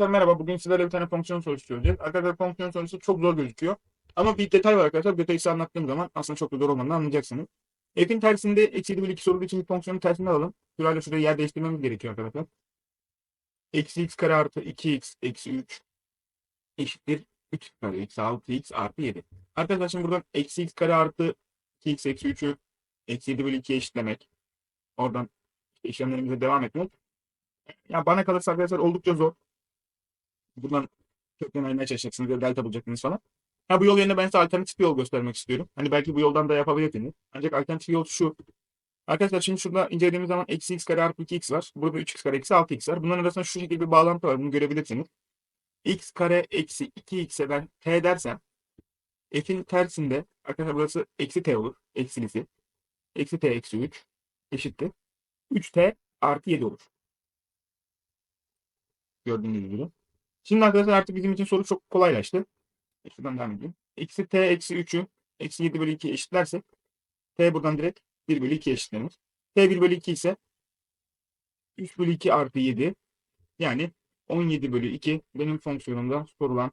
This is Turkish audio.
Arkadaşlar merhaba. Bugün sizlerle bir tane fonksiyon sorusu çözeceğiz. Arkadaşlar fonksiyon sorusu çok zor gözüküyor. Ama bir detay var arkadaşlar. Detayı size anlattığım zaman aslında çok da zor olmadığını anlayacaksınız. F'in tersinde eksi 7 bölü 2 sorulduğu için fonksiyonun tersini alalım. Şurayla şuraya yer değiştirmemiz gerekiyor arkadaşlar. Eksi x kare artı 2x eksi 3 eşittir 3 kare eksi 6x artı 7. Arkadaşlar şimdi buradan eksi x kare artı 2x eksi 3'ü eksi 7 bölü 2'ye eşitlemek. Oradan işlemlerimize devam etmek. Ya bana kalırsa arkadaşlar oldukça zor. Buradan kökten ayrılmaya çalışacaksınız ya delta bulacaksınız falan. Ha bu yol yerine ben size alternatif bir yol göstermek istiyorum. Hani belki bu yoldan da yapabilirsiniz. Ancak alternatif yol şu. Arkadaşlar şimdi şurada incelediğimiz zaman eksi x kare artı 2x var. Burada 3x kare eksi 6x var. Bunların arasında şu şekilde bir bağlantı var. Bunu görebilirsiniz. x kare eksi 2x'e ben t dersem f'in tersinde arkadaşlar burası eksi t olur. Eksilisi. Eksi t eksi 3 eşittir. 3t artı 7 olur. Gördüğünüz gibi. Şimdi arkadaşlar artık bizim için soru çok kolaylaştı. E, Şuradan devam edeyim. Eksi t eksi 3'ü eksi 7 bölü 2 eşitlersek t buradan direkt 1 bölü 2 eşitlenir. t 1 bölü 2 ise 3 bölü 2 artı 7 yani 17 bölü 2 benim fonksiyonumda sorulan